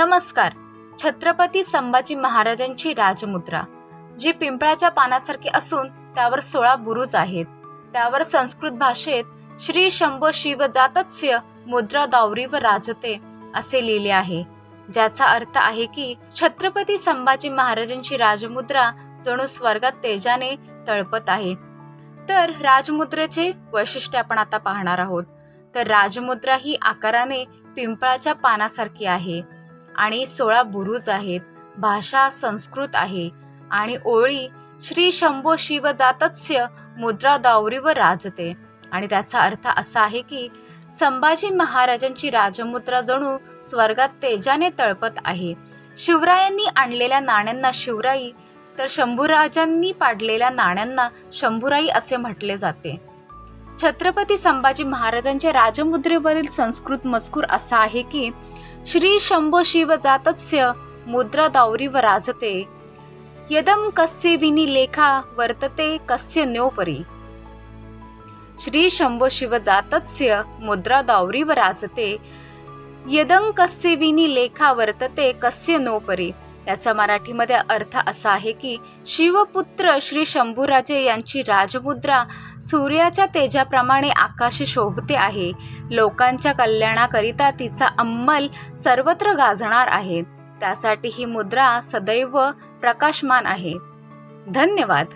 नमस्कार. छत्रपती संभाजी महाराजांची राजमुद्रा जी पिंपळाच्या पानासारखी असून त्यावर सोळा बुरुज आहेत. त्यावर संस्कृत भाषेत श्री शंभो शिव जातस्य मुद्रा दावरी व राजते असे लिहिले आहे. ज्याचा अर्थ आहे की छत्रपती संभाजी महाराजांची राजमुद्रा जणू स्वर्गात तेजाने तळपत आहे. तर राजमुद्रेचे वैशिष्ट्य आपण आता पाहणार आहोत. तर राजमुद्रा ही आकाराने पिंपळाच्या पानासारखी आहे. आणि सोळा बुरुज आहेत भाषा संस्कृत आहे आणि ओळी श्री शंभो शिव जातस्य मुद्रा दावरी व राजते. आणि त्याचा अर्थ असा आहे की संभाजी महाराजांची राजमुद्रा जणू स्वर्गात तेजाने तळपत आहे. शिवरायांनी आणलेल्या नाण्यांना शिवराई तर शंभूराजांनी पाडलेल्या नाण्यांना शंभूराई असे म्हटले जाते. छत्रपती संभाजी महाराजांच्या राजमुद्रेवरील संस्कृत मजकूर असा आहे की श्री शंभो शिव जातस्य मुद्रा दावरी राजते. यदम कस्य विनी लेखा वर्तते कस्य न्योपरी. श्री शंभो शिव जातस्य मुद्रा दावरी राजते. यदं कस्य विनी लेखा वर्तते कस्य नोपरी याचा मराठीमध्ये अर्थ असा आहे की शिवपुत्र श्री शंभूराजे यांची राजमुद्रा सूर्याच्या तेजाप्रमाणे आकाशी शोभते आहे. लोकांच्या कल्याणाकरिता तिचा अंमल सर्वत्र गाजणार आहे. त्यासाठी ही मुद्रा सदैव प्रकाशमान आहे. धन्यवाद.